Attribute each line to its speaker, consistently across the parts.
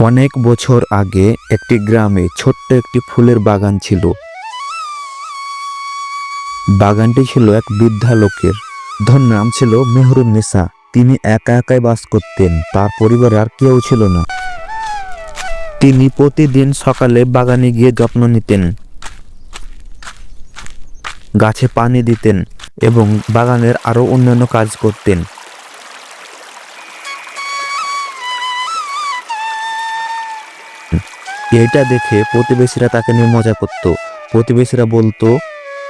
Speaker 1: অনেক বছর আগে একটি গ্রামে ছোট্ট একটি ফুলের বাগান ছিল। বাগানটি ছিল এক বৃদ্ধা লোকের। ধর নাম ছিল মেহরুন্নেসা তিনি একা একাই বাস করতেন। তার পরিবারে আর কেউ ছিল না। তিনি প্রতিদিন সকালে বাগানে গিয়ে যত্ন নিতেন। গাছে পানি দিতেন এবং বাগানের আরও অন্যান্য কাজ করতেন। এটা দেখে প্রতিবেশীরা তাকে নিয়ে মজা করত। প্রতিবেশীরা বলতো,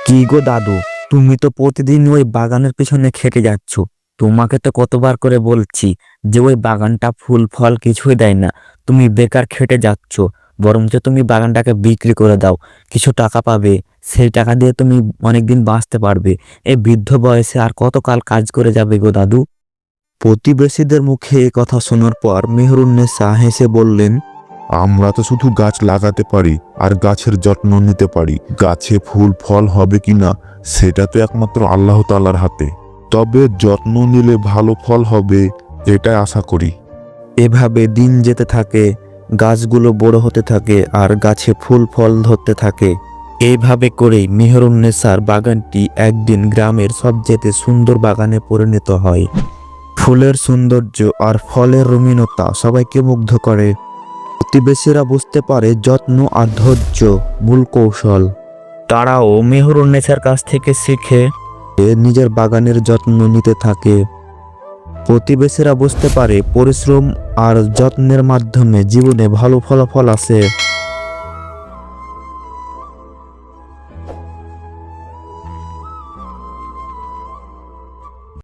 Speaker 1: কি গো দাদু, তুমি তো প্রতিদিন ওই বাগানের পিছনে খেটে যাচ্ছ। তোমাকে তো কতবার করে বলছি যে ওই বাগানটা ফুল, ফল কিছুই দেয় না। তুমি বেকার খেটে যাচ্ছ, বরঞ্চ তুমি বাগানটাকে বিক্রি করে দাও। কিছু টাকা পাবে, সেই টাকা দিয়ে তুমি অনেকদিন বাঁচতে পারবে। এই বৃদ্ধ বয়সে আর কতকাল কাজ করে যাবে গো দাদু? প্রতিবেশীদের মুখে এ কথা শোনার পর মেহরুন্নেসা হেসে বললেন
Speaker 2: আমরা তো শুধু গাছ লাগাতে পারি আর গাছের যত্ন নিতে পারি। গাছে ফুল, ফল হবে কি না সেটা তো একমাত্র আল্লাহ তালার হাতে। তবে যত্ন নিলে ভালো ফল হবে, এটাই আশা করি।
Speaker 1: এভাবে দিন যেতে থাকে, গাছগুলো বড় হতে থাকে আর গাছে ফুল, ফল ধরতে থাকে। এইভাবে করেই মেহরুন্নেসার বাগানটি একদিন গ্রামের সবচেয়ে সুন্দর বাগানে পরিণত হয়। ফুলের সৌন্দর্য আর ফলের রঙিনতা সবাইকে মুগ্ধ করে। প্রতিবেশীরা বুঝতে পারে যত্ন আর ধৈর্য মূল কৌশল। তারাও মেহরুন্নেসার কাছ থেকে শিখে নিজের বাগানের যত্ন নিতে থাকে। প্রতিবেশীরা বুঝতে পারে পরিশ্রম আর যত্নের মাধ্যমে জীবনে ভালো ফলাফল আসে।